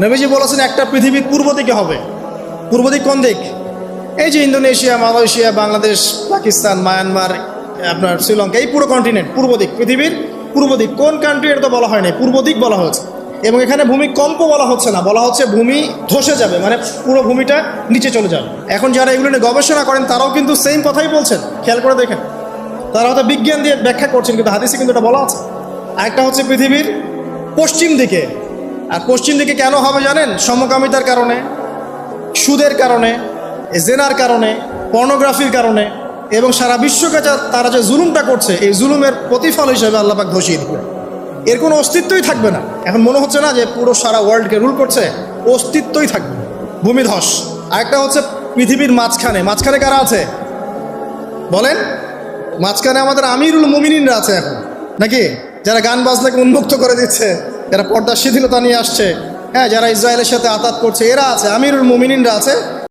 নবীজি বলেছেন, একটা পৃথিবীর পূর্ব দিকে হবে। পূর্ব দিক কোন দিক? এই যে Indonesia, Malaysia, Bangladesh, Pakistan, Myanmar, আপনার শ্রীলঙ্কা, এই পুরো কন্টিনেন্ট পূর্ব দিক। পৃথিবীর পূর্ব দিক। কোন কান্ট্রি এটা তো বলা হয়নি পূর্ব দিক বলা হয়েছে। এবং এখানে ভূমিকম্প বলা হচ্ছে না, বলা হচ্ছে ভূমি ধসে যাবে মানে পুরো ভূমিটা নিচে চলে যাবে। এখন যারা এগুলো নিয়ে গবেষণা করেন, তারাও কিন্তু সেম কথাই বলছেন। খেয়াল করে দেখেন। তারা হয়তো বিজ্ঞান দিয়ে ব্যাখ্যা করছেন, কিন্তু হাদিসে কিন্তু এটা বলা আছে। আরেকটা হচ্ছে পৃথিবীর পশ্চিম দিকে। আর পশ্চিম দিকে কেন হবে জানেন? সমকামিতার কারণে, সুদের কারণে, জেনার কারণে, পর্নোগ্রাফির কারণে এবং সারা বিশ্বকে তারা যে জুলুমটা করছে, এই জুলুমের প্রতিফল হিসেবে আল্লাপাক ধসিয়ে দিবে এর কোনো অস্তিত্বই থাকবে না। এখন মনে হচ্ছে না যে পুরো সারা ওয়ার্ল্ডকে রুল করছে, অস্তিত্বই থাকবে। ভূমিধস। আরেকটা হচ্ছে পৃথিবীর মাঝখানে। মাঝখানে কারা আছে? বলেন। মাঝখানে আমাদের আমিরুল মুমিনিনরা আছে এখন। নাকি? যারা গান বাজনাকে উন্মুক্ত করে দিচ্ছে। যারা পর্দার শিথিলতা নিয়ে আসছে। হ্যাঁ যারা ইসরায়েলের সাথে আতাত করছে, এরা আছে, আমিরুল মুমিনিনরা আছে।